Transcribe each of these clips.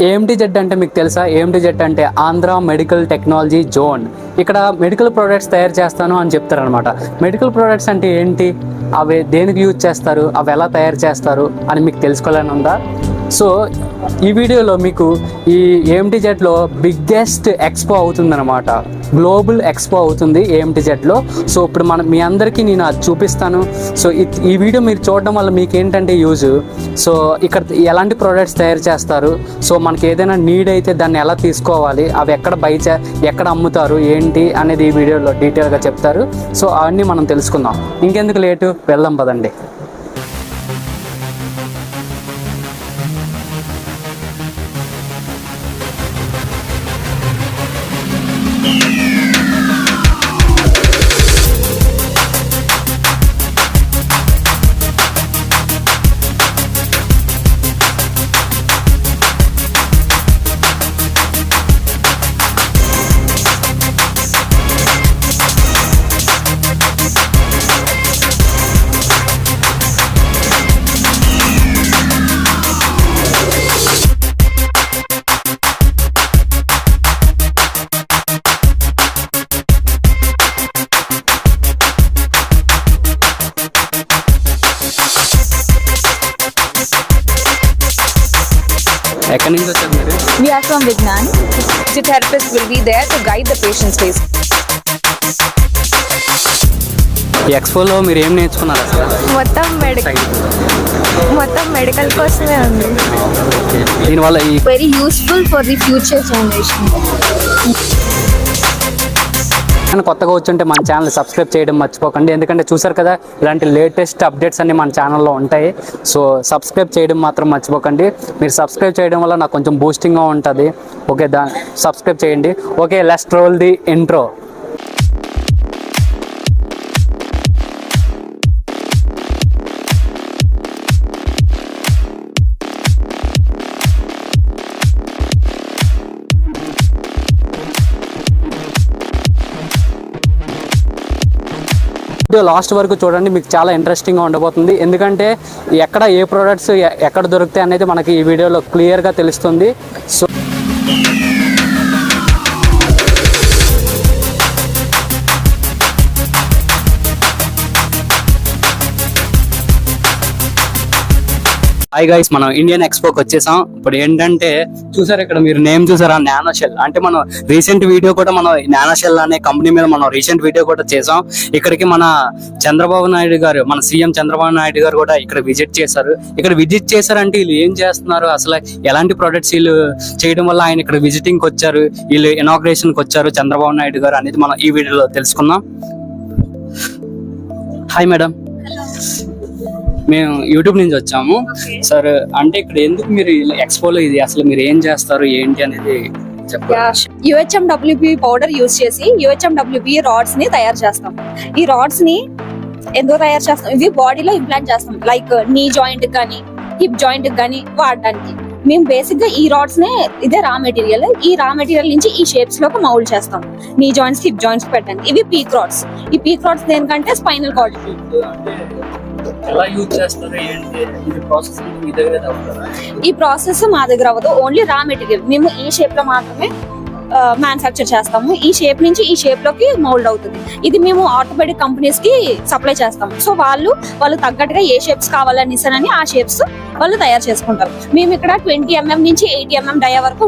AMT Z అంటే మీకు తెలుసా? ఏఎంటీ జెడ్ అంటే ఆంధ్ర మెడికల్ టెక్నాలజీ జోన్. ఇక్కడ మెడికల్ ప్రోడక్ట్స్ తయారు చేస్తాను అని చెప్తారనమాట మెడికల్ ప్రోడక్ట్స్ అంటే ఏంటి? అవి దేనికి యూజ్ చేస్తారు? అవి ఎలా తయారు చేస్తారు? అని మీకు తెలుసుకోవాలని ఉందా? సో ఈ వీడియోలో మీకు ఈ ఏఎంటీ జెడ్లో బిగ్గెస్ట్ ఎక్స్పో అవుతుందన్నమాట. గ్లోబల్ ఎక్స్పో అవుతుంది ఏఎంటీ జెడ్లో సో ఇప్పుడు మనం మీ అందరికీ నేను అది చూపిస్తాను. సో ఈ వీడియో మీరు చూడడం వల్ల మీకు ఏంటంటే యూజ్? సో ఇక్కడ ఎలాంటి ప్రోడక్ట్స్ తయారు చేస్తారు? సో మనకి ఏదైనా నీడ్ అయితే దాన్ని ఎలా తీసుకోవాలి? అవి ఎక్కడ బై చే ఎక్కడ అమ్ముతారు? ఏంటి? అనేది ఈ వీడియోలో డీటెయిల్గా చెప్తారు. సో అవన్నీ మనం తెలుసుకుందాం. ఇంకెందుకు లేటు? వెళ్దాం పదండి. ఎక్కడి నుంచి వచ్చారు మీరు We are from Vignan. The therapist will be there to guide the patient's face. ఈ ఎక్స్పోలో మీరు ఏం నేర్చుకున్నారు అసలు మొత్తం మెడికల్ మొత్తం మెడికల్ కోసమే ఉంది దీనివల్ల ఈ Very useful for the future generation. కానీ కొత్తగా వచ్చుంటే మన ఛానల్ సబ్స్క్రైబ్ చేయడం మర్చిపోకండి. ఎందుకంటే చూసారు కదా ఇలాంటి లేటెస్ట్ అప్డేట్స్ అన్ని మన ఛానల్లో ఉంటాయి. సో సబ్స్క్రైబ్ చేయడం మాత్రం మర్చిపోకండి. మీరు సబ్స్క్రైబ్ చేయడం వల్ల నాకు కొంచెం బూస్టింగ్గా ఉంటుంది. ఓకే దా సబ్స్క్రైబ్ చేయండి. Okay లెస్ట్ roll the intro video last వరకు చూడండి మీకు చాలా ఇంట్రెస్టింగ్గా ఉండబోతుంది. ఎందుకంటే ఎక్కడ ఏ ప్రోడక్ట్స్ ఎక్కడ దొరుకుతాయి అనేది మనకి ఈ వీడియోలో క్లియర్గా తెలుస్తుంది. సో హాయ్ గైస్ మనం ఇండియన్ ఎక్స్పోకి వచ్చేసాం. ఇప్పుడు ఏంటంటే చూసారు ఇక్కడ మీరు నేమ్ చూసారా? నానో షెల్ అంటే మనం రీసెంట్ వీడియో కూడా మనం నానో షెల్ అనే కంపెనీ మీద మనం రీసెంట్ వీడియో కూడా చేసాం. ఇక్కడికి మన చంద్రబాబు నాయుడు గారు మన సీఎం చంద్రబాబు నాయుడు గారు కూడా ఇక్కడ విజిట్ చేశారు. ఇక్కడ విజిట్ చేశారంటే వీళ్ళు ఏం చేస్తున్నారు? అసలు ఎలాంటి ప్రొడక్ట్స్ వీళ్ళు చేయడం వల్ల ఆయన ఇక్కడ విజిటింగ్కి వచ్చారు? వీళ్ళు ఇనాగ్రేషన్కి వచ్చారు చంద్రబాబు నాయుడు గారు అనేది మనం ఈ వీడియోలో తెలుసుకుందాం. హాయ్ మేడం మేము యూట్యూబ్ నుంచి వచ్చాము. సార్ అంటే ఇక్కడ ఎందుకు మీరు ఎక్స్పోలో ఇది? అసలు మీరు ఏం చేస్తారు? ఏంటి అనేది చెప్పారు యుహెచ్ఎండబ్ల్యూపి పౌడర్ యూజ్ చేసి యుహెచ్ఎండబ్ల్యూపి రాడ్స్ని తయారు చేస్తాం. ఈ రాడ్స్ని ఎందుకు తయారు చేస్తాం? ఇవి బాడీలో ఇంప్లాంట్ చేస్తాం. లైక్ నీ జాయింట్ కానీ హిప్ జాయింట్ కానీ వాడడానికి. మేము బేసిక్గా ఈ రాడ్స్ నే ఇదే రా మెటీరియల్ ఈ రా మెటీరియల్ నుంచి ఈ షేప్స్లోకి మౌల్డ్ చేస్తాం. నీ జాయింట్స్ హిప్ జాయింట్స్ పెట్టడానికి. ఇవి పీక్ రాడ్స్ ఈ పీక్ రాడ్స్ దేనికంటే స్పైనల్ కార్డ్ ఎలా యూజ్ చేస్తారు ఏంటి ఇది ప్రాసెస్ మీ దగ్గర ఈ ప్రాసెస్ మా దగ్గర అవ్వదు. ఓన్లీ రా మెటీరియల్ మేము ఈ షేప్లో మాత్రమే మ్యానుఫ్యాక్చర్ చేస్తాము. ఈ షేప్ నుంచి ఈ షేప్లోకి మౌల్డ్ అవుతుంది. ఇది మేము ఆర్థోపెడిక్ కంపెనీస్కి సప్లై చేస్తాము. సో వాళ్ళు వాళ్ళు తగ్గట్టుగా ఏ షేప్స్ కావాలని ఇస్తారని ఆ షేప్స్ వాళ్ళు తయారు చేసుకుంటారు. మేము ఇక్కడ ట్వంటీ ఎంఎం నుంచి ఎయిటీ ఎంఎం డయా వరకు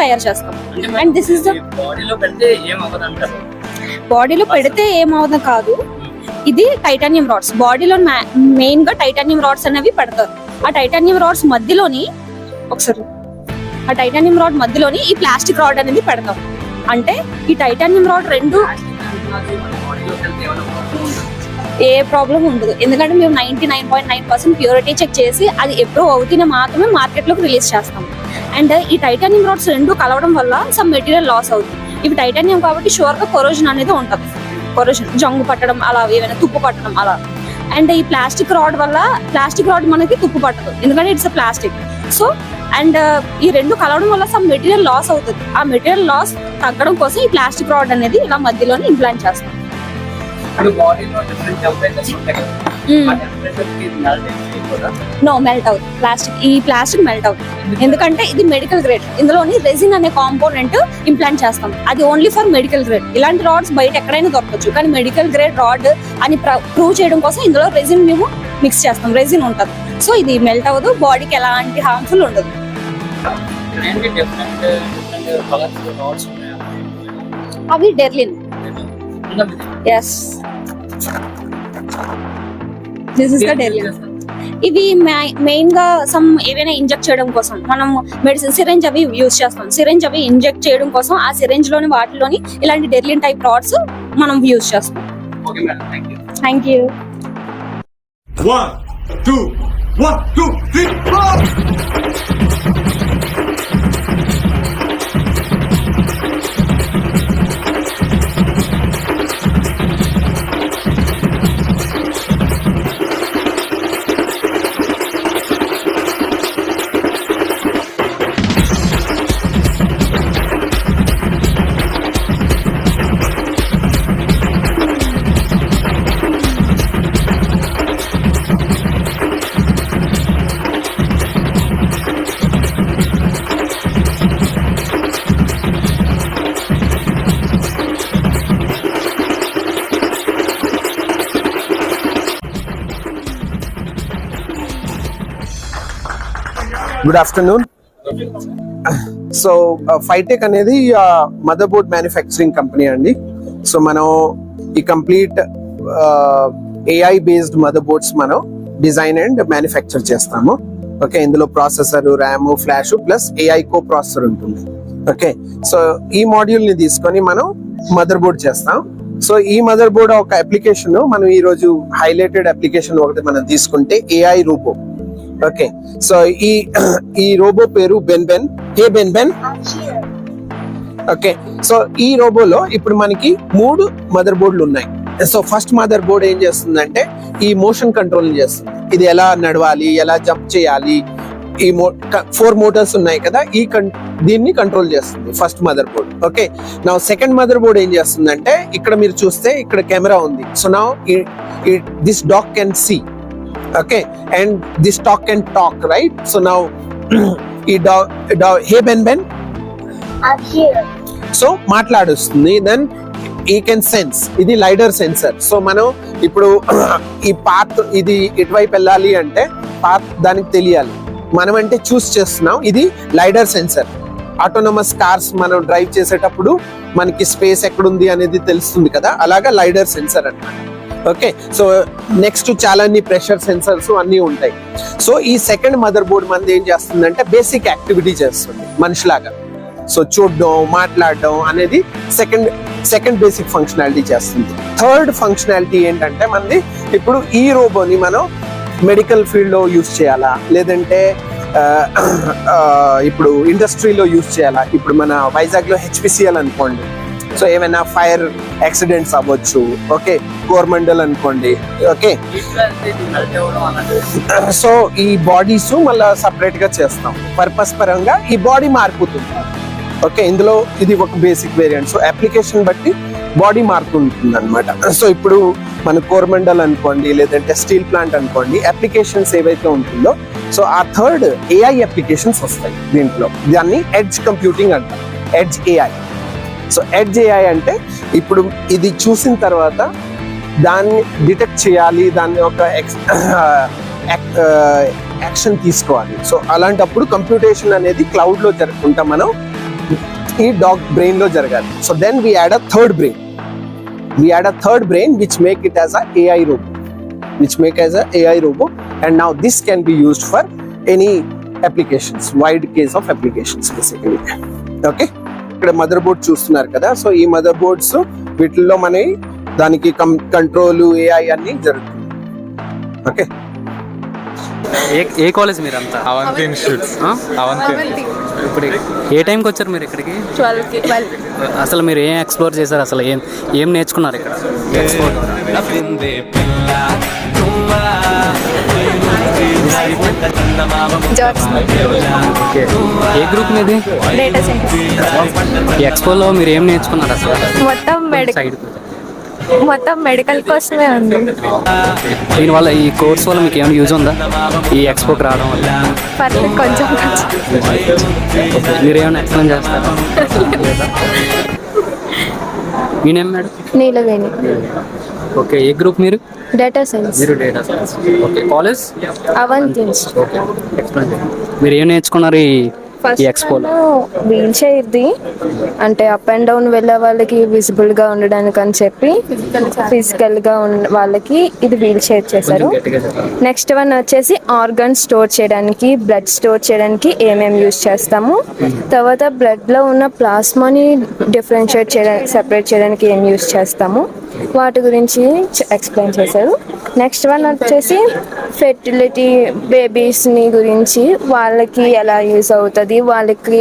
తయార్ చేస్తాం అండ్ దిస్ ఇస్ బాడీలో పెడితే ఏమవుతుంది కాదు. ఇది టైటానియం రాడ్స్ బాడీలో మెయిన్గా టైటానియం రాడ్స్ అనేవి పెడతారు. ఆ టైటానియం రాడ్స్ మధ్యలోని ఒకసారి. ఆ టైటానియం రాడ్ మధ్యలోని ఈ ప్లాస్టిక్ రాడ్ అనేది పెడతాం. అంటే ఈ టైటానియం రాడ్ రెండు ఏ ప్రాబ్లం ఉండదు. ఎందుకంటే మేము ninety nine point nine percent purity check చేసి అది ఎప్రూవ్ అవుతూనే మాత్రమే మార్కెట్లోకి రిలీజ్ చేస్తాం. అండ్ ఈ టైటానియం రాడ్స్ రెండు కలవడం వల్ల సమ్ మెటీరియల్ లాస్ అవుతుంది. ఇవి టైటానియం కాబట్టి షూర్గా కొరోజన్ అనేది ఉంటుంది కొరోజన్ జంగు పట్టడం అలా ఏమైనా తుప్పు పట్టడం అలా. అండ్ ఈ ప్లాస్టిక్ రాడ్ వల్ల ప్లాస్టిక్ రాడ్ మనకి తుప్పు పట్టదు. ఎందుకంటే ఇట్స్ ప్లాస్టిక్ సో అండ్ ఈ రెండు కలవడం వల్ల సమ్ మెటీరియల్ లాస్ అవుతుంది. ఆ మెటీరియల్ లాస్ తగ్గడం కోసం ఈ ప్లాస్టిక్ రాడ్ అనేది ఇలా మధ్యలోనే ఇంప్లాంట్ చేస్తాం. నో మెల్ట్ అవుతుంది ప్లాస్టిక్ ఈ ప్లాస్టిక్ మెల్ట్ అవుతుంది ఎందుకంటే ఇది మెడికల్ గ్రేడ్ ఇందులోని రెజిన్ అనే కాంపోనెంట్ ఇంప్లాంట్ చేస్తాం. అది ఓన్లీ ఫర్ మెడికల్ గ్రేడ్ ఇలాంటి రాడ్స్ బయట ఎక్కడైనా దొరకచ్చు కానీ మెడికల్ గ్రేడ్ రాడ్ అని ప్రూవ్ చేయడం కోసం ఇందులో రెజిన్ మేము మిక్స్ చేస్తాం. రెజిన్ ఉంటుంది. సో ఇది మెల్ట్ అవ్వదు. బాడీకి ఎలాంటి హార్మ్ఫుల్ ఉండదు. అవి Delrin S this is the ఇవి మెయిన్గా సమ్ ఏవైనా ఇంజెక్ట్ చేయడం కోసం మనం మెడిసిన్ సిరెంజ్ అవి యూజ్ చేస్తాం. సిరెంజ్ అవి ఇంజెక్ట్ చేయడం కోసం ఆ సిరెంజ్లోని వాటిలోని ఇలాంటి డెర్లిన్ టైప్ రాడ్స్ మనం యూజ్ చేస్తాం. Thank you One, two, one, two, three, four. Good afternoon so Phytec అనేది మదర్ బోర్డ్ మ్యానుఫ్యాక్చరింగ్ కంపెనీ అండి. సో మనం ఈ complete AI based mother boards మనం డిజైన్ అండ్ మ్యానుఫ్యాక్చర్ చేస్తాము. ఓకే ఇందులో processor RAM flash plus AI coprocessor ఉంటుంది. Okay so ఈ మాడ్యూల్ని తీసుకొని మనం మదర్ బోర్డ్ చేస్తాం. సో ఈ మదర్ బోర్డ్ ఒక అప్లికేషన్ మనం ఈ రోజు హైలైటెడ్ అప్లికేషన్ ఒకటి మనం తీసుకుంటే ఏఐ రూపో. ఓకే. సో ఈ ఈ రోబో పేరు Ben Ben. Hey Ben Ben? Okay. So ఈ రోబోలో ఇప్పుడు మనకి మూడు మదర్ బోర్డులు ఉన్నాయి. సో ఫస్ట్ మదర్ బోర్డ్ ఏం చేస్తుందంటే ఈ మోషన్ కంట్రోల్ చేస్తుంది. ఇది ఎలా నడవాలి ఎలా జంప్ చేయాలి ఈ మో ఫోర్ మోటార్స్ ఉన్నాయి కదా ఈ కన్ దీన్ని కంట్రోల్ చేస్తుంది ఫస్ట్ మదర్ బోర్డ్ ఓకే. నా సెకండ్ మదర్ బోర్డ్ ఏం చేస్తుందంటే ఇక్కడ మీరు చూస్తే ఇక్కడ కెమెరా ఉంది. సో నా this dog can see. Okay and this dog can talk right? So now ఈ dog dog hey Ben Ben so మాట్లాడుస్తుంది. Then ఈ కెన్ సెన్స్ ఇది లైడర్ సెన్సర్ సో మనం ఇప్పుడు ఈ పాత్ ఇది ఎటువైపు వెళ్ళాలి అంటే పాత్ దానికి తెలియాలి. మనం అంటే చూస్ చేస్తున్నాం. ఇది లైడర్ సెన్సర్ ఆటోనమస్ కార్స్ మనం డ్రైవ్ చేసేటప్పుడు మనకి స్పేస్ ఎక్కడుంది అనేది తెలుస్తుంది కదా? అలాగా లైడర్ సెన్సర్ అన్నమాట. ఓకే సో నెక్స్ట్ చాలా అన్ని ప్రెషర్ సెన్సర్స్ అన్నీ ఉంటాయి. సో ఈ సెకండ్ మదర్ బోర్డ్ మంది ఏం చేస్తుందంటే బేసిక్ యాక్టివిటీ చేస్తుంది మనిషిలాగా. సో చూడడం మాట్లాడడం అనేది సెకండ్ సెకండ్ బేసిక్ ఫంక్షనాలిటీ చేస్తుంది. థర్డ్ ఫంక్షనాలిటీ ఏంటంటే మనది ఇప్పుడు ఈ రోబోని మనం మెడికల్ ఫీల్డ్లో యూస్ చేయాలా? లేదంటే ఇప్పుడు ఇండస్ట్రీలో యూస్ చేయాలా? ఇప్పుడు మన వైజాగ్లో హెచ్పిసిఎల్ అనుకోండి. సో ఏమైనా ఫైర్ యాక్సిడెంట్స్ అవ్వచ్చు. ఓకే కోరమండల్ అనుకోండి. ఓకే. సో ఈ బాడీస్ మళ్ళీ సపరేట్గా చేస్తాం. పర్పస్ పరంగా ఈ బాడీ మారిపోతుంది. ఓకే ఇందులో ఇది ఒక బేసిక్ వేరియంట్ సో అప్లికేషన్ బట్టి బాడీ మారుతుంటుంది అనమాట సో ఇప్పుడు మన కోరమండల్ అనుకోండి లేదంటే స్టీల్ ప్లాంట్ అనుకోండి అప్లికేషన్స్ ఏవైతే ఉంటుందో సో ఆ థర్డ్ ఏఐ అప్లికేషన్స్ వస్తాయి దీంట్లో. దాన్ని ఎడ్జ్ కంప్యూటింగ్ అంటారు edge AI so edge AI అంటే ఇప్పుడు ఇది చూసిన తర్వాత దాన్ని డిటెక్ట్ చేయాలి దాన్ని ఒక యాక్షన్ తీసుకోవాలి. సో అలాంటప్పుడు కంప్యూటేషన్ అనేది క్లౌడ్లో జరుపుకుంటా మనం ఈ డాగ్ బ్రెయిన్లో జరగాలి. So then we add a third brain we add a third brain which make it as a AI robo which make as a AI robo and now this can be used for any applications wide case of applications basically okay ఇక్కడ mother board చూస్తున్నారు కదా. So ఈ mother boards వీటిల్లో మన దానికి control AI అన్ని జరుగుతుంది okay? ఏ ఏ college మీరు అంతా? అవంతి ఇన్స్టిట్యూట్స్ ఆ? అవంతి ఇప్పుడు ఏ టైంకి వచ్చారు మీరు ఇక్కడికి? అసలు మీరు ఏం ఎక్స్ప్లోర్ చేశారు? అసలు ఏం ఏం నేర్చుకున్నారు ఇక్కడ? ఎక్స్ప్లోర్ ఏ గ్రూప్ మీది? ఎక్స్పోలో మీరు ఏం నేర్చుకున్నారు అసలు? మొత్తం మెడికల్ మొత్తం మెడికల్ కోసమే ఉంది. దీనివల్ల ఈ కోర్స్ వల్ల మీకు ఏమైనా యూజ్ ఉందా? ఈ ఎక్స్పోకి రావడం వల్ల? పర్లేదు కొంచెం కొంచెం. మీరు ఏమైనా ఎక్స్ప్లెయిన్ చేస్తారా? మీ నేమ్ మేడం? నీలవేణి. ఓకే ఏ గ్రూప్ మీరు? డేటా సైన్స్ మీరు data science okay college Avanthi. Okay explain మీరు ఏం నేర్చుకున్నారు ఈ ఈ ఎక్స్పోలో వీల్ చైర్ది అంటే అప్ అండ్ డౌన్ వెళ్ళే వాళ్ళకి విజిబుల్గా ఉండడానికి అని చెప్పి ఫిజికల్గా వాళ్ళకి ఇది వీల్ చైర్ చేశారు. నెక్స్ట్ వన్ వచ్చేసి ఆర్గన్ స్టోర్ చేయడానికి బ్లడ్ స్టోర్ చేయడానికి ఏమేమి యూజ్ చేస్తాము. తర్వాత బ్లడ్లో ఉన్న ప్లాస్మాని డిఫరెన్షియేట్ చేయడానికి సెపరేట్ చేయడానికి ఏం యూజ్ చేస్తాము. వాటి గురించి ఎక్స్ప్లెయిన్ చేశారు. నెక్స్ట్ వన్ వచ్చేసి ఫెర్టిలిటీ బేబీస్ని గురించి. వాళ్ళకి ఎలా యూజ్ అవుతుంది? వాళ్ళకి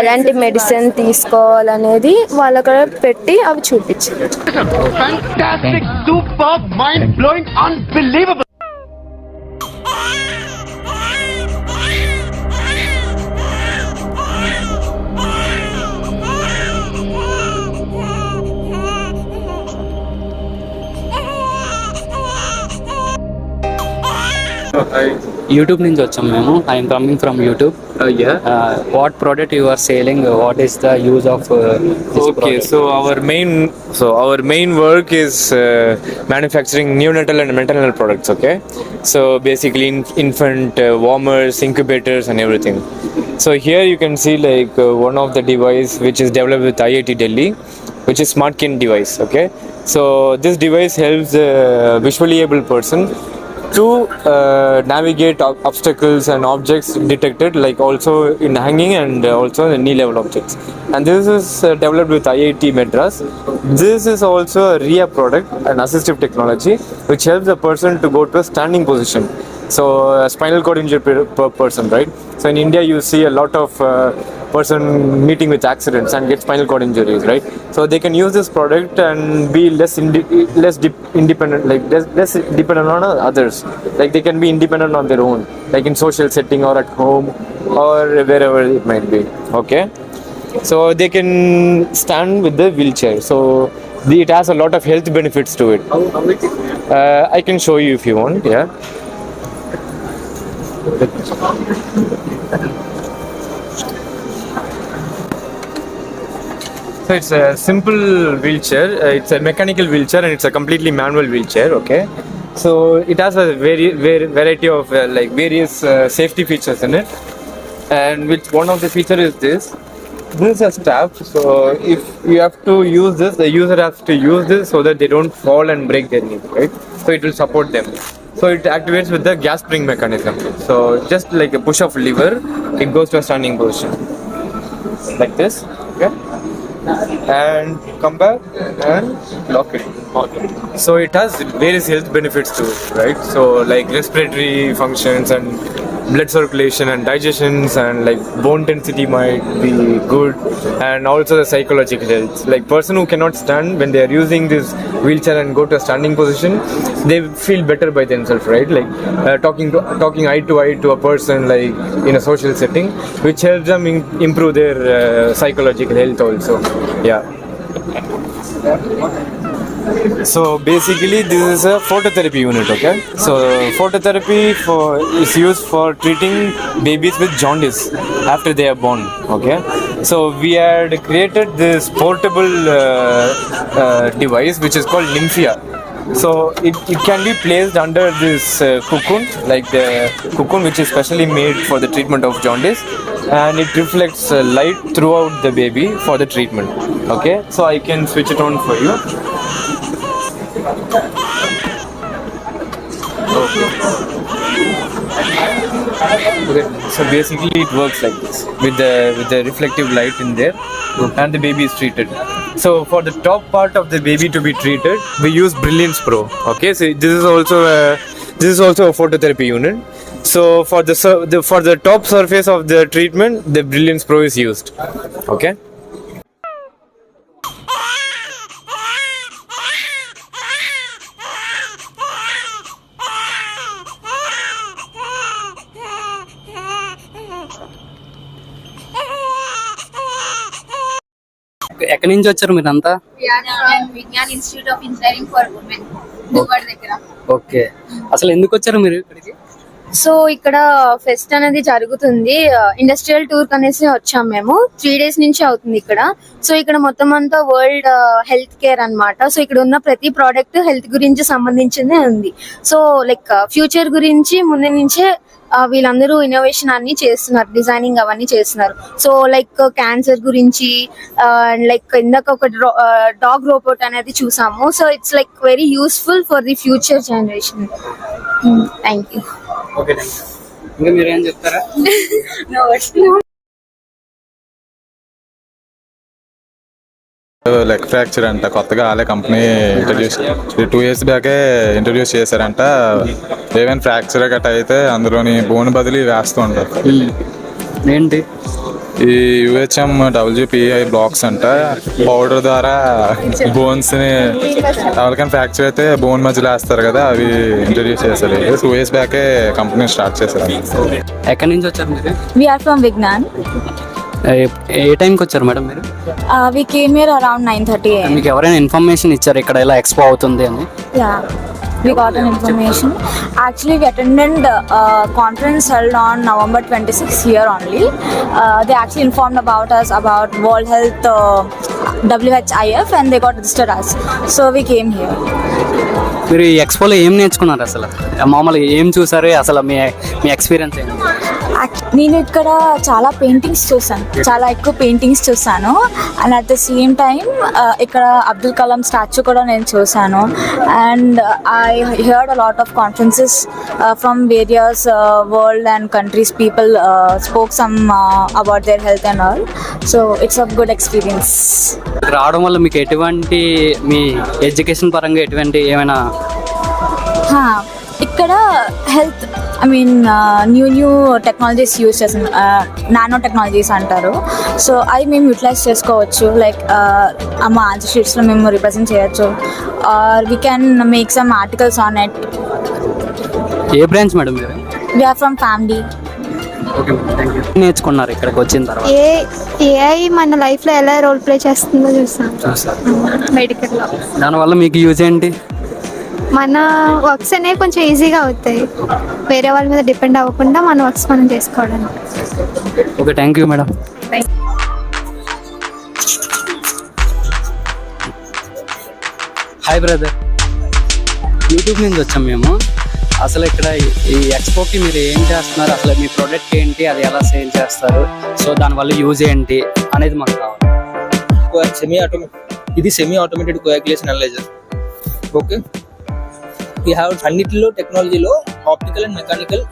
ఎలాంటి మెడిసిన్ తీసుకోవాలనేది వాళ్ళ పెట్టి అవి చూపించారు యూట్యూబ్ నుంచి వచ్చాం మేము I'm coming from YouTube Uh, yeah. What product you are selling what is the use of Okay, so our main so our main work is uh, manufacturing neonatal and maternal products. Okay, so basically in, infant uh, warmers, incubators, and everything. So here you can see like uh, one of the device which is developed with IIT Delhi, which is SmartKin device. Okay, so this device helps a visually able person to uh, navigate ob- obstacles and objects detected like also in hanging and uh, also in knee level objects. And this is uh, developed with iit madras. This is also a ria product an assistive technology which helps a person to go to a standing position so a spinal cord injury per, per person right? So in india you see a lot of uh, person meeting with accidents and get spinal cord injuries right? So they can use this product and be less indi- less dep- independent like less, less dependent on others. Like they can be independent on their own like in social setting or at home or wherever it might be okay? So they can stand with the wheelchair. So it has a lot of health benefits to it. Uh, i can show you if you want yeah So it's a simple wheelchair. Uh, it's a mechanical wheelchair and it's a completely manual wheelchair. Okay. So it has a very, very variety of uh, like various uh, safety features in it. And which one of the feature is this. This is a strap. So if you have to use this, the user has to use this so that they don't fall and break their knee. Right. So it will support them. So it activates with the gas spring mechanism. So just like a push of lever, it goes to a standing position like this. Okay and come back and lock it. So it has various health benefits too, right? So like respiratory functions and blood circulation and digestions and like bone density might be good and also the psychological health. Like person who cannot stand when they are using this wheelchair and go to a standing position, they feel better by themselves, right? Like uh, talking to talking eye to eye to a person like in a social setting, which helps them in, improve their uh, psychological health also. Yeah. So basically, this is a phototherapy unit. Okay. So phototherapy for is used for treating babies with jaundice after they are born. Okay. So we had created this portable uh, uh, device which is called Nymphia. So it, it can be placed under this uh, cocoon, like the cocoon which is specially made for the treatment of jaundice, and it reflects uh, light throughout the baby for the treatment. Okay, so I can switch it on for you. Okay, so basically it works like this with the with the reflective light in there, and the baby is treated. So for the top part of the baby to be treated, we use Brilliance Pro. Okay, so this is also a this is also a phototherapy unit. So for the, the for the top surface of the treatment, the Brilliance Pro is used. Okay. ఎక్కడి నుంచి వచ్చారు మీరంతా? Vignan institute of engineering for women దగ్గర. Okay. అసలు ఎందుకు వచ్చారు మీరు ఇక్కడికి? సో ఇక్కడ ఫెస్ట్ అనేది జరుగుతుంది. ఇండస్ట్రియల్ టూర్ అనేసి వచ్చాం మేము. త్రీ డేస్ నుంచి అవుతుంది ఇక్కడ. సో ఇక్కడ మొత్తం అంతా వరల్డ్ హెల్త్ కేర్ అన్నమాట. సో ఇక్కడ ఉన్న ప్రతి ప్రోడక్ట్ హెల్త్ గురించి సంబంధించిందే ఉంది. సో లైక్ ఫ్యూచర్ గురించి ముందు నుంచే వీళ్ళందరూ ఇన్నోవేషన్ అన్ని చేస్తున్నారు డిజైనింగ్ అవన్నీ చేస్తున్నారు. సో లైక్ క్యాన్సర్ గురించి లైక్ ఇందాక ఒక డాగ్ రోబోట్ అనేది చూసాము. So it's like very useful for the future generation thank you ఇంకా చెప్తారా? లెగ్ ఫ్రాక్చర్ అంట. కొత్తగా ఆలే కంపెనీ ఇంట్రడ్యూస్ టూ ఇయర్స్ బ్యాకే ఇంట్రడ్యూస్ చేశారంట. ఏమైనా ఫ్రాక్చర్ గట్ట అయితే అందులోని బోన్ బదిలీ వేస్తూ ఉంటారు. ఏంటి? ఈ యుహెచ్ఎం డబ్ల్యూపిఐ బ్లాక్స్ అంట. పౌడర్ ద్వారా బోన్స్ని ఎవరికైనా ఫ్రాక్చర్ అయితే బోన్ మధ్యలో వేస్తారు కదా అవి ఇంట్రడ్యూస్ చేశారు. టూ ఇయర్స్ బ్యాకే కంపెనీ స్టార్ట్ చేశారు ఎక్కడి నుంచి వచ్చారు మీరు? Vignan. ఏ- టైంకి వచ్చారు మేడం మీరు Uh, we came here around 9:30 a.m. మీకు ఎవరైనా ఇన్ఫర్మేషన్ ఇచ్చారు ఇక్కడ ఇలా ఎక్స్పో అవుతుంది అని Yeah, we got an information. Actually, we attended a conference held on November 26th here only. Uh, they actually informed about us about World Health uh, WHIF and they got registered us. So we came here. మీరు ఈ ఎక్స్పోలో ఏం నేర్చుకున్నారు అసలు మామూలుగా ఏం చూసారు అసలు మీ మీ experience ఏంటి నేను ఇక్కడ చాలా పెయింటింగ్స్ చూసాను చాలా ఎక్కువ పెయింటింగ్స్ చూసాను and at the same time ఇక్కడ అబ్దుల్ కలాం స్టాచ్యూ కూడా నేను చూసాను and I heard a lot of conferences from various world and countries people spoke some about their health and all so it's a good experience రావడం వల్ల మీకు ఎటువంటి మీ education పరంగా ఎటువంటి ఏమైనా హా, ఇక్కడ health I mean new new technologies use చేస్తాం నానో టెక్నాలజీస్ అంటారు. సో అవి మేము యూటిలైజ్ చేసుకోవచ్చు. లైక్ మా ఆన్సర్ షీట్స్లో మేము రిప్రజెంట్ చేయొచ్చు. Or we can make some articles on it A branch madam మీరు? We're from family okay thank you నేర్చుకున్నారు ఇక్కడికి వచ్చిన తర్వాత. ఏ ఏఐ మన లైఫ్లో ఎలా రోల్ ప్లే చేస్తుందో మెడికల్లో దానివల్ల మీకు యూజ్ ఏంటి? మన వర్క్స్ అనేవి కొంచెం ఈజీగా అవుతాయి. వేరే వాళ్ళ మీద డిపెండ్ అవ్వకుండా మన వర్క్స్ మనం చేసుకోవడానికి okay thank you madam. Hi brother YouTube నుంచి వచ్చాం మేము. అసలు ఇక్కడ ఈ- ఈ ఎక్స్పోకి మీరు ఏం చేస్తున్నారు? అసలు మీ ప్రోడక్ట్ ఏంటి? అది ఎలా సేల్ చేస్తారు? సో దానివల్ల యూజ్ ఏంటి అనేది మాకు కావాలి. సెమీ ఆటోమేటిక్ ఇది semi automated coagulation analyser okay we have అన్నిటిలో టెక్నాలజీలో ఆప్టికల్ అండ్ మెకానికల్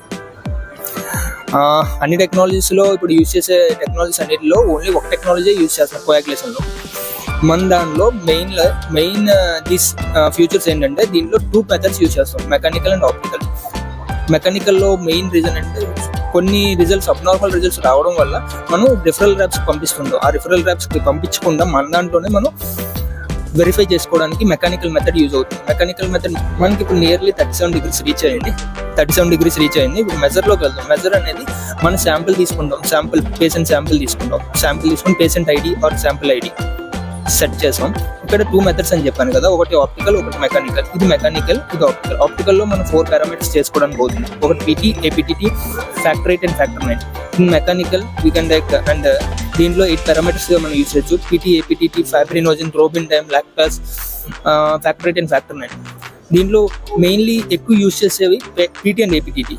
అన్ని టెక్నాలజీస్లో ఇప్పుడు యూజ్ చేసే టెక్నాలజీస్ అన్నిటిలో ఓన్లీ ఒక టెక్నాలజీ యూజ్ చేస్తారు కోయాక్యులేషన్లో మన దానిలో మెయిన్ మెయిన్ దిస్ ఫ్యూచర్స్ ఏంటంటే దీంట్లో టూ మెథడ్స్ యూజ్ చేస్తాం మెకానికల్ అండ్ ఆప్టికల్ మెకానికల్లో మెయిన్ రీజన్ అంటే కొన్ని రిజల్ట్స్ అబ్నార్మల్ రిజల్ట్స్ రావడం వల్ల మనం రిఫరల్ ర్యాప్స్ పంపిస్తుంటాం. ఆ రిఫరల్ ర్యాప్స్ పంపించకుండా మన దాంట్లోనే మనం వెరిఫై చేసుకోవడానికి మెకానికల్ మెథడ్ యూజ్ అవుతుంది. మెకానికల్ మెథడ్ మనకి ఇప్పుడు nearly thirty seven degrees reach అయ్యింది థర్టీ సెవెన్ డిగ్రీస్ రీచ్ అయింది. ఇప్పుడు మెజర్లోకి వెళ్దాం. మెజర్ అనేది మనం శాంపిల్ తీసుకుంటాం. శాంపిల్ పేషెంట్ శాంపిల్ తీసుకుంటాం. శాంపిల్ తీసుకుని patient ID or sample ID set చేసాం. ఇక్కడ టూ మెథడ్స్ అని చెప్పాను కదా ఒకటి ఆప్టికల్ ఒకటి మెకానికల్ ఇది మెకానికల్ ఇది ఆప్టికల్ ఆప్టికల్లో మనం ఫోర్ పారామీటర్స్ చేసుకోవడానికి పోతుంది. ఒకటి PT APTT factor eight and factor nine in mechanical we can like and దీంట్లో ఎయిట్ పారామీటర్స్ మనం యూజ్ చేయొచ్చు. PT APTT fibrinogen thrombin time lactase factor eight and factor nine దీంట్లో mainly ఎక్కువ use చేసేవి PT and APTT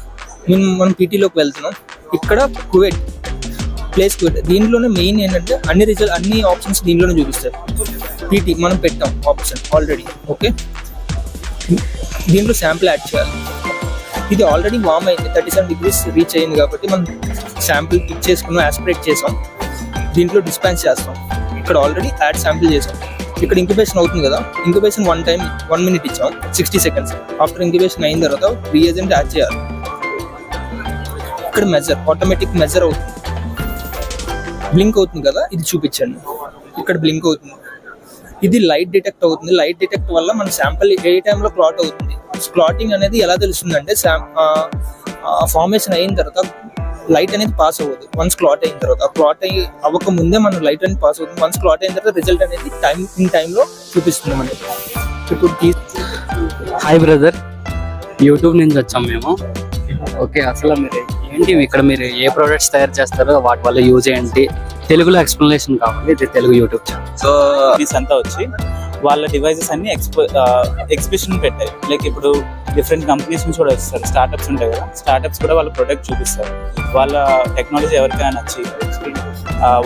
మేము మనం పీటీలోకి వెళ్తున్నాం. ఇక్కడ కువెట్ ప్లేస్ కువెట్ దీంట్లోనే మెయిన్ ఏంటంటే అన్ని రిజల్ట్ అన్ని ఆప్షన్స్ దీంట్లోనే చూపిస్తారు. పీటీ మనం పెట్టాం ఆప్షన్ ఆల్రెడీ ఓకే దీంట్లో శాంపుల్ యాడ్ చేయాలి. ఇది ఆల్రెడీ వామ్ అయింది థర్టీ సెవెన్ డిగ్రీస్ రీచ్ అయింది కాబట్టి మనం శాంపుల్ పిక్ చేసుకున్నాం యాస్పిరేట్ చేసాం. దీంట్లో డిస్పాన్స్ చేస్తాం. ఇక్కడ ఆల్రెడీ యాడ్ శాంపుల్ చేసాం. ఇక్కడ ఇంక్యుబేషన్ అవుతుంది కదా incubation one time one minute ఇచ్చాం సిక్స్టీ సెకండ్స్ ఆఫ్టర్ ఇంక్యుబేషన్ అయిన తర్వాత రీఏజెంట్ యాడ్ చేయాలి. ఇక్కడ మెజర్ ఆటోమేటిక్ మెజర్ అవుతుంది. బ్లింక్ అవుతుంది కదా ఇది చూపించండి. ఇక్కడ బ్లింక్ అవుతుంది. ఇది లైట్ డిటెక్ట్ అవుతుంది. లైట్ డిటెక్ట్ వల్ల మన శాంపిల్ ఏ టైంలో క్లాట్ అవుతుంది? క్లాటింగ్ అనేది ఎలా తెలుస్తుందంటే ఫార్మేషన్ అయిన తర్వాత లైట్ అనేది పాస్ అవ్వదు. వన్స్ క్లాట్ అయిన తర్వాత. ఆ క్లాట్ అయ్యి అవ్వక ముందే మనం లైట్ అనేది పాస్ అవుతుంది. వన్స్ క్లాట్ అయిన తర్వాత రిజల్ట్ అనేది టైం ఇన్ టైంలో చూపిస్తుంది మనకి. ఇప్పుడు హాయ్ బ్రదర్ యూట్యూబ్ నుంచి వచ్చాం మేము. ఓకే అసలు మీరు ఏంటి? ఇక్కడ మీరు ఏ ప్రోడక్ట్స్ తయారు చేస్తారో వాటి వల్ల యూజ్ ఏంటి? తెలుగులో ఎక్స్ప్లెనేషన్ కావాలి. ఇది Telugu YouTube channel so these అంతా వచ్చి వాళ్ళ డివైజెస్ అన్ని ఎక్స్పో ఎగ్జిబిషన్ పెట్టాయి. లైక్ ఇప్పుడు డిఫరెంట్ కంపెనీస్ నుంచి కూడా వస్తారు. స్టార్టప్స్ ఉంటాయి కదా. స్టార్టప్స్ కూడా వాళ్ళ ప్రొడక్ట్ చూపిస్తారు. వాళ్ళ టెక్నాలజీ ఎవరికైనా నచ్చి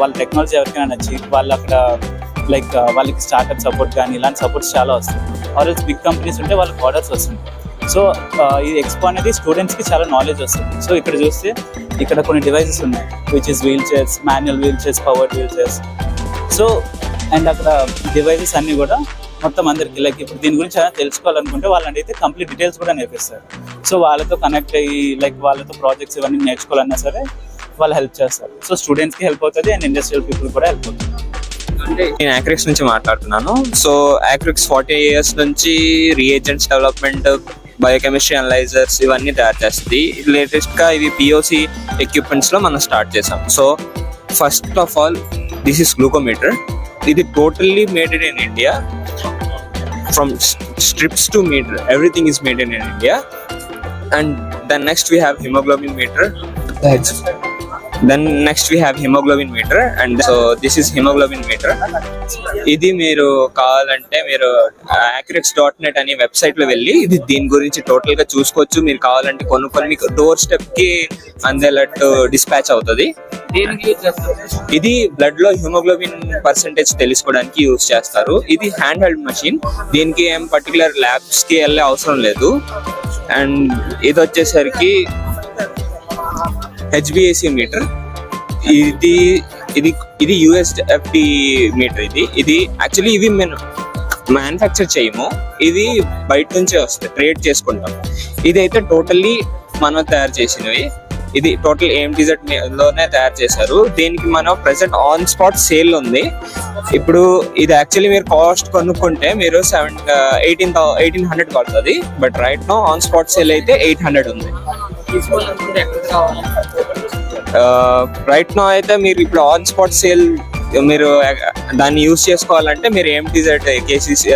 వాళ్ళ టెక్నాలజీ ఎవరికైనా నచ్చి వాళ్ళు అక్కడ లైక్ వాళ్ళకి స్టార్టప్ సపోర్ట్ కానీ ఇలాంటి సపోర్ట్స్ చాలా వస్తాయి. ఆర్ బిగ్ కంపెనీస్ ఉంటే వాళ్ళకి ఆర్డర్స్ వస్తుంటాయి. సో ఈ ఎక్స్పో అనేది స్టూడెంట్స్కి చాలా నాలెడ్జ్ వస్తుంది. సో ఇక్కడ చూస్తే ఇక్కడ కొన్ని డివైసెస్ ఉన్నాయి which is wheelchairs manual wheelchairs powered wheelchairs so and అక్కడ డివైసెస్ అన్నీ కూడా మొత్తం అందరికి లైక్ ఇప్పుడు దీని గురించి ఏమైనా తెలుసుకోవాలనుకుంటే వాళ్ళని అయితే కంప్లీట్ డీటెయిల్స్ కూడా నేర్పిస్తారు. సో వాళ్ళతో కనెక్ట్ అయ్యి లైక్ వాళ్ళతో ప్రాజెక్ట్స్ ఇవన్నీ నేర్చుకోవాలన్నా సరే వాళ్ళు హెల్ప్ చేస్తారు. సో స్టూడెంట్స్కి హెల్ప్ అవుతుంది అండ్ ఇండస్ట్రియల్ పీపుల్ కూడా హెల్ప్ అవుతుంది. అంటే నేను యాక్రిక్స్ నుంచి మాట్లాడుతున్నాను. సో యాక్రిక్స్ ఫార్టీ ఇయర్స్ నుంచి రీఏజెంట్స్ డెవలప్మెంట్ బయోకెమిస్ట్రీ అనలైజర్స్ ఇవన్నీ తయారు చేస్తుంది. లేటెస్ట్గా ఇవి పిఓసి ఎక్విప్మెంట్స్లో మనం స్టార్ట్ చేసాం. So first of all this is glucometer ఇది totally made in India from strips to meter everything is made in India and then next we have haemoglobin meter then next we have haemoglobin meter and so this is haemoglobin meter ఇది మీరు కావాలంటే మీరు యాక్రెక్స్ dot net అనే వెబ్సైట్లో వెళ్ళి ఇది దీని గురించి టోటల్గా చూసుకోవచ్చు. మీరు కావాలంటే కొనుక్కొని మీకు డోర్ స్టెప్కి అందేలట్టు డిస్పాచ్ అవుతుంది. ఇది బ్లడ్లో హిమోగ్లోబిన్ పర్సంటేజ్ తెలుసుకోవడానికి యూజ్ చేస్తారు. ఇది హ్యాండ్ హెల్డ్ మషిన్ దీనికి ఏం పర్టికులర్ ల్యాబ్స్కి వెళ్ళే అవసరం లేదు. అండ్ ఇది వచ్చేసరికి హెచ్బిఎసి మీటర్. ఇది ఇది ఇది యుఎస్ఎఫ్టి మీటర్ ఇది. ఇది యాక్చువల్లీ ఇవి మేము మ్యానుఫ్యాక్చర్ చేయము. ఇది బయట నుంచే వస్తాయి ట్రేడ్ చేసుకుంటాం ఇది అయితే టోటల్లీ మనం తయారు చేసినవి. ఇది టోటల్ ఏం డిజర్ట్లోనే తయారు చేశారు. దీనికి మనం ప్రెసెంట్ ఆన్ స్పాట్ సేల్ ఉంది. ఇప్పుడు ఇది యాక్చువల్లీ మీరు కాస్ట్ కొనుక్కుంటే మీరు సెవెన్ ఎయిటీన్ ఎయిటీన్ హండ్రెడ్ పడుతుంది. But right now on spot sale అయితే ఎయిట్ హండ్రెడ్ ఉంది. రైట్ నో అయితే మీరు ఇప్పుడు ఆన్ స్పాట్ సేల్ మీరు దాన్ని యూస్ చేసుకోవాలంటే మీరు ఏం డిజర్ట్ కేసీసీ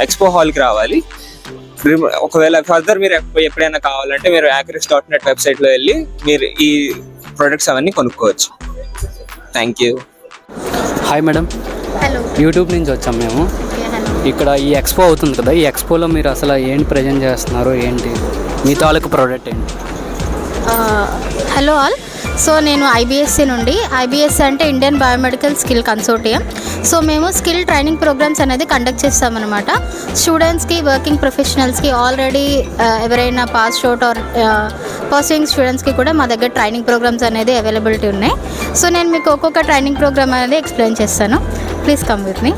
ఎక్స్పో హాల్కి రావాలి. ఒకవేళ ఫర్దర్ మీరు ఎప్ప- ఎప్పుడైనా కావాలంటే మీరు యాక్రిక్స్ డాట్ నెట్ వెబ్సైట్లో వెళ్ళి మీరు ఈ ప్రొడక్ట్స్ అవన్నీ కొనుక్కోవచ్చు. Thank you hi madam hello YouTube నుంచి వచ్చాం మేము. ఇక్కడ ఈ ఎక్స్పో అవుతుంది కదా ఈ ఎక్స్పోలో మీరు అసలు ఏంటి ప్రజెంట్ చేస్తున్నారు ఏంటి? మీ తాలూకు ప్రోడక్ట్ ఏంటి? Hello all. సో నేను ఐబిఎస్సి నుండి ఐబిఎస్సి అంటే Indian biomedical skill consortium. So మేము స్కిల్ ట్రైనింగ్ ప్రోగ్రామ్స్ అనేది కండక్ట్ చేస్తామన్నమాట. స్టూడెంట్స్కి వర్కింగ్ ప్రొఫెషనల్స్కి ఆల్రెడీ ఎవరైనా పాస్ అవుట్ ఆర్ పర్సూయింగ్ స్టూడెంట్స్కి కూడా మా దగ్గర ట్రైనింగ్ ప్రోగ్రామ్స్ అనేది అవైలబిలిటీ ఉన్నాయి. సో నేను మీకు ఒక్కొక్క ట్రైనింగ్ ప్రోగ్రామ్ అనేది ఎక్స్ప్లెయిన్ చేస్తాను. Please come with me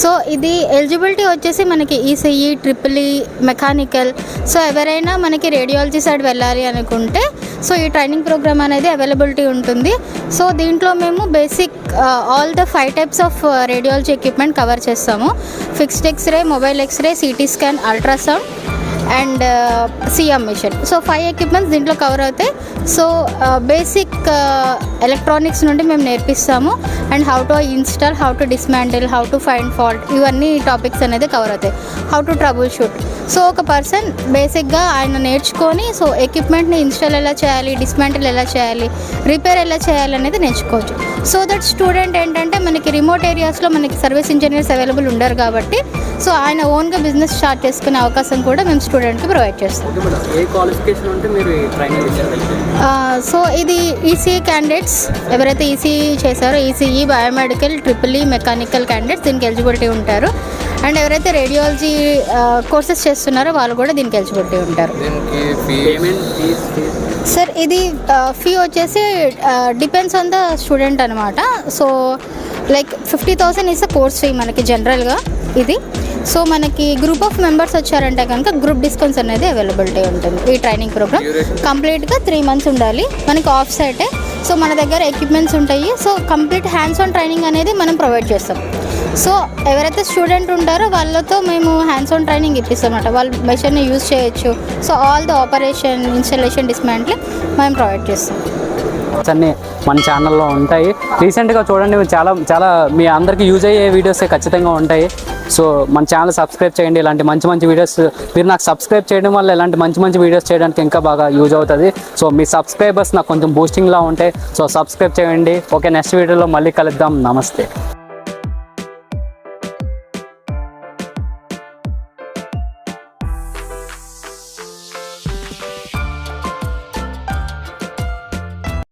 so ఇది ఎలిజిబిలిటీ వచ్చేసి మనకి ECE triple E mechanical. So ఎవరైనా మనకి రేడియాలజీ సైడ్ వెళ్ళాలి అనుకుంటే సో ఈ ట్రైనింగ్ ప్రోగ్రామ్ అనేది అవైలబిలిటీ ఉంటుంది. సో దీంట్లో మేము basic all the five types of radiology equipment cover చేస్తాము. Fixed x-ray mobile x-ray CT scan ultrasound and CM machine so five equipments దీంట్లో కవర్ అవుతాయి. సో బేసిక్ ఎలక్ట్రానిక్స్ నుండి మేము నేర్పిస్తాము. And how to install how to dismantle how to find fault ఇవన్నీ topics అనేది cover అవుతాయి. How to troubleshoot so ఒక person బేసిక్గా ఆయన నేర్చుకొని సో ఎక్విప్మెంట్ని ఇన్స్టాల్ ఎలా చేయాలి డిస్మాంటిల్ ఎలా చేయాలి రిపేర్ ఎలా చేయాలి అనేది నేర్చుకోవచ్చు. సో దట్ స్టూడెంట్ ఏంటంటే మనకి రిమోట్ ఏరియాస్లో మనకి సర్వీస్ ఇంజనీర్స్ అవైలబుల్ ఉండరు కాబట్టి సో ఆయన ఓన్గా బిజినెస్ స్టార్ట్ చేసుకునే అవకాశం కూడా మేము స్టూడెంట్కి ప్రొవైడ్ చేస్తాం. సో ఇది ఈసీఈ క్యాండిడేట్స్ ఎవరైతే ఈసీఈ చేశారో ECE biomedical triple E mechanical candidates దీనికి ఎలిజిబిలిటీ ఉంటారు. అండ్ ఎవరైతే రేడియాలజీ కోర్సెస్ చేస్తున్నారో వాళ్ళు కూడా దీనికి ఎలిజిబిలిటీ ఉంటారు. సార్ ఇది ఫీ వచ్చేసి డిపెండ్స్ ఆన్ ద స్టూడెంట్ అనమాట so like fifty thousand is a course fee మనకి జనరల్గా ఇది. సో మనకి గ్రూప్ ఆఫ్ మెంబర్స్ వచ్చారంటే కనుక గ్రూప్ డిస్కౌంట్స్ అనేది అవైలబిలిటీ ఉంటుంది. ఈ ట్రైనింగ్ ప్రోగ్రామ్ కంప్లీట్గా త్రీ మంత్స్ ఉండాలి. మనకి ఆఫ్ సైటే సో మన దగ్గర ఎక్విప్మెంట్స్ ఉంటాయి. So complete hands on training అనేది మనం ప్రొవైడ్ చేస్తాం. సో ఎవరైతే స్టూడెంట్ ఉంటారో వాళ్ళతో మేము హ్యాండ్స్ ఆన్ ట్రైనింగ్ ఇప్పిస్తాం అన్నమాట వాళ్ళు మెషిన్ని యూజ్ చేయొచ్చు. So all the operation installation dismantle మేము ప్రొవైడ్ చేస్తాం. అన్ని మన ఛానల్లో ఉంటాయి. రీసెంట్గా చూడండి చాలా చాలా మీ అందరికీ యూజ్ అయ్యే వీడియోస్ ఖచ్చితంగా ఉంటాయి. సో మన ఛానల్ సబ్స్క్రైబ్ చేయండి. ఇలాంటి మంచి మంచి వీడియోస్ మీరు నాకు సబ్స్క్రైబ్ చేయడం వల్ల ఇలాంటి మంచి మంచి వీడియోస్ చేయడానికి ఇంకా బాగా యూజ్ అవుతుంది. సో మీ సబ్స్క్రైబర్స్ నాకు కొంచెం బూస్టింగ్లా ఉంటాయి సో సబ్స్క్రైబ్ చేయండి. ఓకే నెక్స్ట్ వీడియోలో మళ్ళీ కలుద్దాం. నమస్తే.